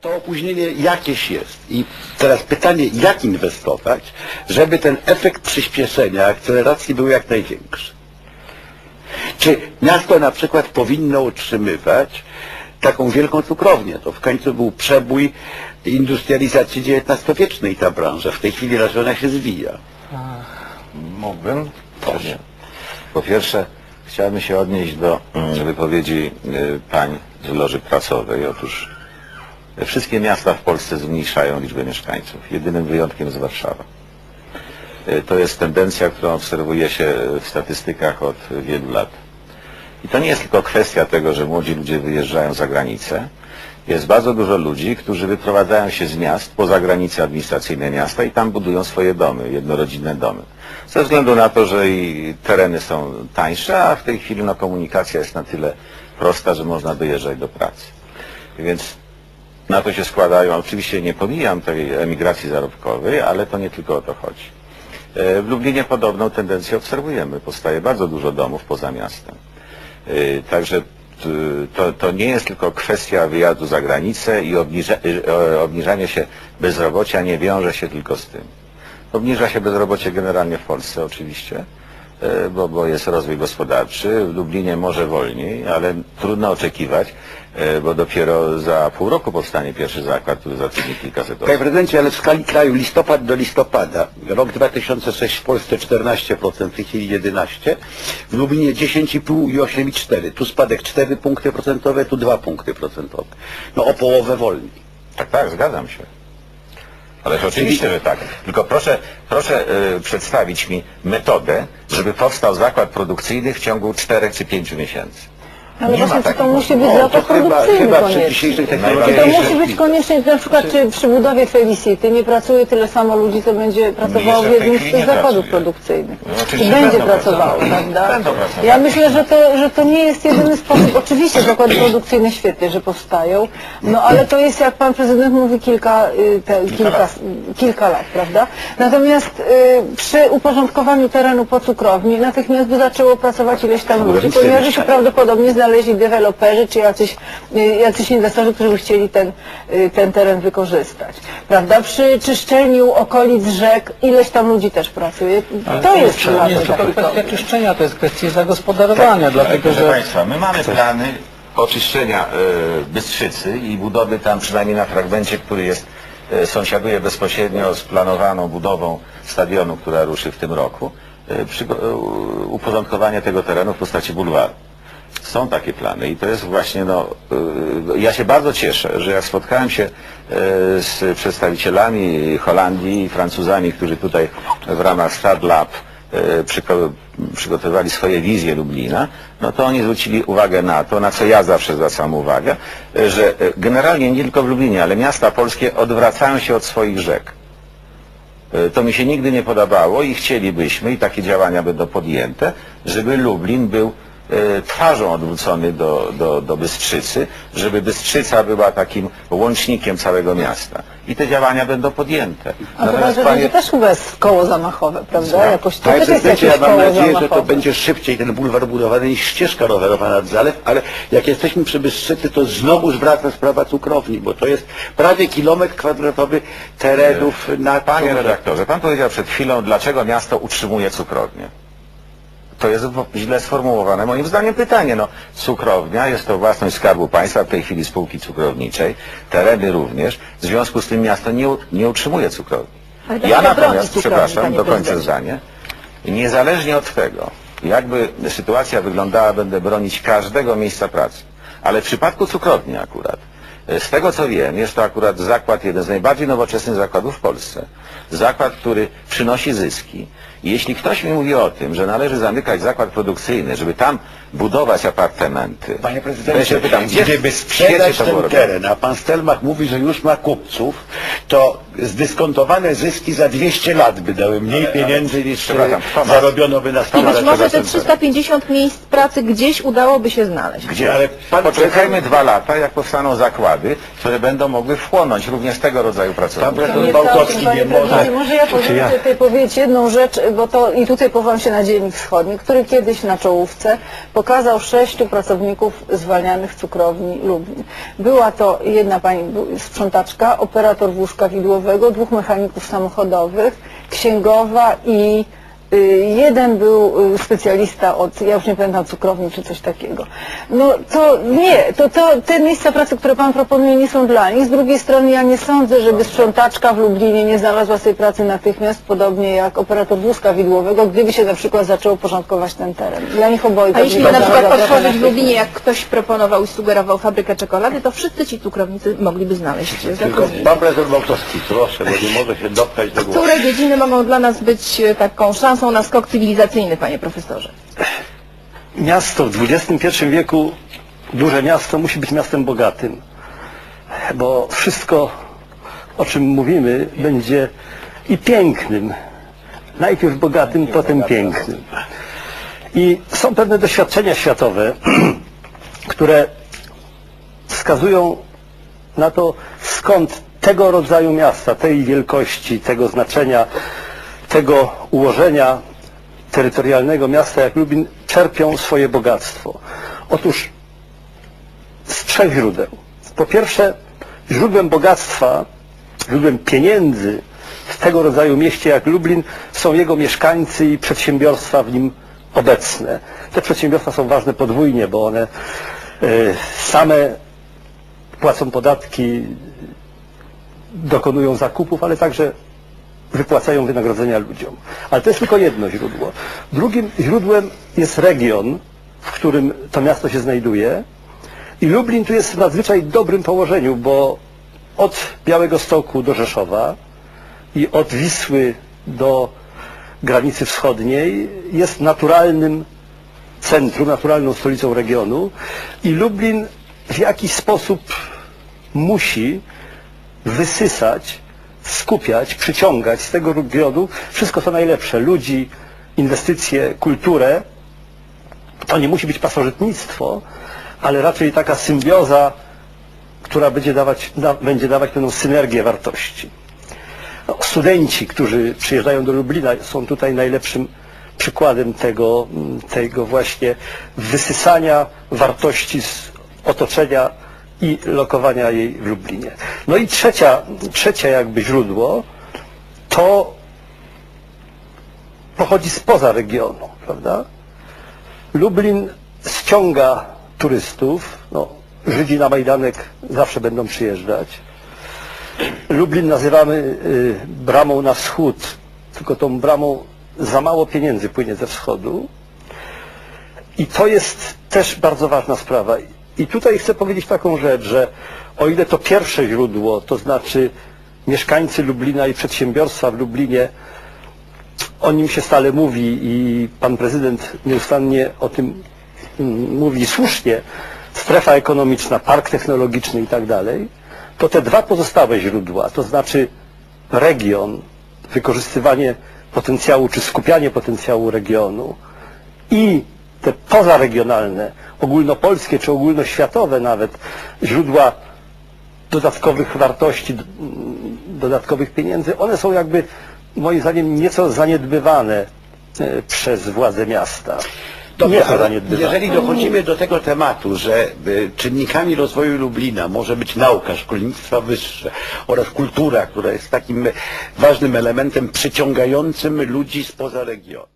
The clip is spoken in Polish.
To opóźnienie jakieś jest. I teraz pytanie, jak inwestować, żeby ten efekt przyspieszenia, akceleracji był jak największy. Czy miasto na przykład powinno utrzymywać taką wielką cukrownię? To w końcu był przebój industrializacji XIX-wiecznej ta branża. W tej chwili raczej ona się zwija. Mógłbym? Proszę. Po pierwsze, chciałbym się odnieść do mm, wypowiedzi y, pań z Loży Prasowej. Otóż wszystkie miasta w Polsce zmniejszają liczbę mieszkańców. Jedynym wyjątkiem jest Warszawa. Y, To jest tendencja, którą obserwuje się w statystykach od wielu lat. I to nie jest tylko kwestia tego, że młodzi ludzie wyjeżdżają za granicę. Jest bardzo dużo ludzi, którzy wyprowadzają się z miast poza granice administracyjne miasta i tam budują swoje domy, jednorodzinne domy. Ze względu na to, że i tereny są tańsze, a w tej chwili no, komunikacja jest na tyle prosta, że można dojeżdżać do pracy. Więc na to się składają, oczywiście nie pomijam tej emigracji zarobkowej, ale to nie tylko o to chodzi. E, W Lublinie podobną tendencję obserwujemy. Powstaje bardzo dużo domów poza miastem. Y, Także to, to nie jest tylko kwestia wyjazdu za granicę i obniża, o- obniżanie się bezrobocia nie wiąże się tylko z tym. Obniża się bezrobocie generalnie w Polsce oczywiście, bo, bo jest rozwój gospodarczy. W Lublinie może wolniej, ale trudno oczekiwać, y, bo dopiero za pół roku powstanie pierwszy zakład, który zatrudni kilkaset Panie osób. prezydencie, ale w skali kraju listopad do listopada, rok 2006 w Polsce 14%, w tej chwili 11%, w Lublinie 10,5 i 8,4. Tu spadek 4 punkty procentowe, tu 2 punkty procentowe. No o połowę wolniej. Tak, tak, zgadzam się. Ale oczywiście, że tak. Tylko proszę, proszę y, przedstawić mi metodę, żeby powstał zakład produkcyjny w ciągu 4 czy 5 miesięcy. Ale Nie właśnie, czy to musi być O, to zakład chyba, przy Czy to musi być koniecznie, na przykład, czy przy budowie Felicity nie pracuje tyle samo ludzi, co będzie pracowało w jednym z tych zakładów produkcyjnych? No, Czy będzie pracowało, prawda? Będą pracowały. Ja myślę, że to, że to nie jest jedyny sposób. Oczywiście zakłady produkcyjne świetnie, że powstają, no ale to jest, jak pan prezydent mówi, kilka, y, te, kilka, lat. kilka lat, prawda? Natomiast y, przy uporządkowaniu terenu po cukrowni natychmiast by zaczęło pracować ileś tam ludzi, ponieważ się prawdopodobnie znaleźli deweloperzy czy jacyś, y, jacyś inwestorzy, którzy by chcieli ten, y, ten teren wykorzystać. Prawda? Przy czyszczeniu okolic rzek ileś tam ludzi też pracuje. To jest nie jest tylko kapitału. kwestia czyszczenia, to jest kwestia zagospodarowania, dlatego Proszę że Państwa, my mamy plany oczyszczenia y, Bystrzycy i budowy tam przynajmniej na fragmencie, który jest y, sąsiaduje bezpośrednio z planowaną budową stadionu, która ruszy w tym roku, y, y, uporządkowanie tego terenu w postaci bulwaru. Są takie plany i to jest właśnie, no, y, ja się bardzo cieszę, że jak spotkałem się y, z przedstawicielami Holandii i Francuzami, którzy tutaj w ramach Start Lab y, przygotowywali swoje wizje Lublina, no to oni zwrócili uwagę na to, na co ja zawsze zwracam uwagę, y, że y, generalnie nie tylko w Lublinie, ale miasta polskie odwracają się od swoich rzek. Y, To mi się nigdy nie podobało i chcielibyśmy, i takie działania będą podjęte, żeby Lublin był y, twarzą odwrócony do, do, do Bystrzycy, żeby Bystrzyca była takim łącznikiem całego miasta. I te działania będą podjęte. A to że będzie też chyba jest koło zamachowe, prawda? Co? Jakoś to Panie też jest prezydencie, jakieś ja mam koło nadzieję, że to zamachowe. będzie szybciej ten bulwar budowany niż ścieżka rowerowa nad zalew, ale jak jesteśmy przy Bystrzycy, to znowu wraca sprawa cukrowni, bo to jest prawie kilometr kwadratowy terenów na Panie redaktorze, pan powiedział przed chwilą, dlaczego miasto utrzymuje cukrownię. To jest źle sformułowane moim zdaniem pytanie. No, cukrownia jest to własność Skarbu Państwa, w tej chwili spółki cukrowniczej, tereny również. W związku z tym miasto nie, u- nie utrzymuje cukrowni. Ale Ja dlaczego natomiast, cukrowni, przepraszam, panie dokończę prezydencie? zdanie. Niezależnie od tego, jakby sytuacja wyglądała, będę bronić każdego miejsca pracy. Ale w przypadku cukrowni akurat, e, z tego co wiem, jest to akurat zakład, jeden z najbardziej nowoczesnych zakładów w Polsce. Zakład, który przynosi zyski. Jeśli ktoś mi mówi o tym, że należy zamykać zakład produkcyjny, żeby tam budować apartamenty, Panie to ja prezydencie, się pytam, gdzie gdyby sprzedać ten robione? teren, a pan Stelmach mówi, że już ma kupców, to zdyskontowane zyski za 200 lat by dały mniej pieniędzy niż Przepraszam, e, Tomasz. zarobiono by na I stałe. być może te przepraszam, 350 miejsc pracy gdzieś udałoby się znaleźć. Gdzie? Ale pan Poczekajmy dwa lata, jak powstaną zakłady, które będą mogły wchłonąć również tego rodzaju Pan pracowników. prezydent Nie całkiem, Bałkowski nie może. prezydencie, Może ja powiem, tutaj powiedzieć jedną rzecz. Bo to i tutaj powołam się na Dziennik Wschodni, który kiedyś na czołówce pokazał sześciu pracowników zwalnianych cukrowni Lublin. Była to jedna pani sprzątaczka, operator wózka widłowego, dwóch mechaników samochodowych, księgowa i jeden był y, specjalista od, ja już nie pamiętam, cukrowni czy coś takiego. No to nie, to, to te miejsca pracy, które Pan proponuje nie są dla nich. Z drugiej strony ja nie sądzę, żeby sprzątaczka w Lublinie nie znalazła sobie pracy natychmiast, podobnie jak operator wózka widłowego, gdyby się na przykład zaczęło porządkować ten teren. Dla nich obojga. A jeśli na przykład otworzyć w. Lublinie, jak ktoś proponował i sugerował fabrykę czekolady, to wszyscy ci cukrownicy mogliby znaleźć Tylko pan prezydent Małkowski, proszę, bo nie może się dopchać do głowy. Które dziedziny mogą dla nas być e, taką szansą na skok cywilizacyjny, panie profesorze? Miasto w XXI wieku, duże miasto musi być miastem bogatym, bo wszystko, o czym mówimy, będzie i pięknym. Najpierw bogatym, potem pięknym. I są pewne doświadczenia światowe, które wskazują na to, skąd tego rodzaju miasta, tej wielkości, tego znaczenia, tego ułożenia terytorialnego miasta jak Lubin czerpią swoje bogactwo. Otóż z trzech źródeł. Po pierwsze, źródłem bogactwa, źródłem pieniędzy w tego rodzaju mieście jak Lublin są jego mieszkańcy i przedsiębiorstwa w nim obecne. Te przedsiębiorstwa są ważne podwójnie, bo one e, same płacą podatki, dokonują zakupów, ale także wypłacają wynagrodzenia ludziom. Ale to jest tylko jedno źródło. Drugim źródłem jest region, w którym to miasto się znajduje. I Lublin tu jest w nadzwyczaj dobrym położeniu, bo od Białego Stoku do Rzeszowa i od Wisły do granicy wschodniej jest naturalnym centrum, naturalną stolicą regionu i Lublin w jakiś sposób musi wysysać, skupiać, przyciągać z tego regionu wszystko co najlepsze. Ludzi, inwestycje, kulturę. To nie musi być pasożytnictwo, ale raczej taka symbioza, która będzie dawać, da, będzie dawać pewną synergię wartości. No, studenci, którzy przyjeżdżają do Lublina są tutaj najlepszym przykładem tego, tego właśnie wysysania wartości z otoczenia i lokowania jej w Lublinie. No i trzecia, trzecie jakby źródło to pochodzi spoza regionu, prawda? Lublin ściąga turystów, no, Żydzi na Majdanek zawsze będą przyjeżdżać. Lublin nazywamy y, bramą na wschód, tylko tą bramą za mało pieniędzy płynie ze wschodu. I to jest też bardzo ważna sprawa. I tutaj chcę powiedzieć taką rzecz, że o ile to pierwsze źródło, to znaczy mieszkańcy Lublina i przedsiębiorstwa w Lublinie, o nim się stale mówi i pan prezydent nieustannie o tym mówi słusznie, strefa ekonomiczna, park technologiczny i tak dalej, to te dwa pozostałe źródła, to znaczy region, wykorzystywanie potencjału czy skupianie potencjału regionu i te pozaregionalne, ogólnopolskie czy ogólnoświatowe nawet źródła dodatkowych wartości, d- m, dodatkowych pieniędzy, one są jakby moim zdaniem nieco zaniedbywane e, przez władze miasta. Dobrze, ale jeżeli dochodzimy do tego tematu, że y, czynnikami rozwoju Lublina może być nauka, szkolnictwo wyższe oraz kultura, która jest takim ważnym elementem przyciągającym ludzi spoza regionu.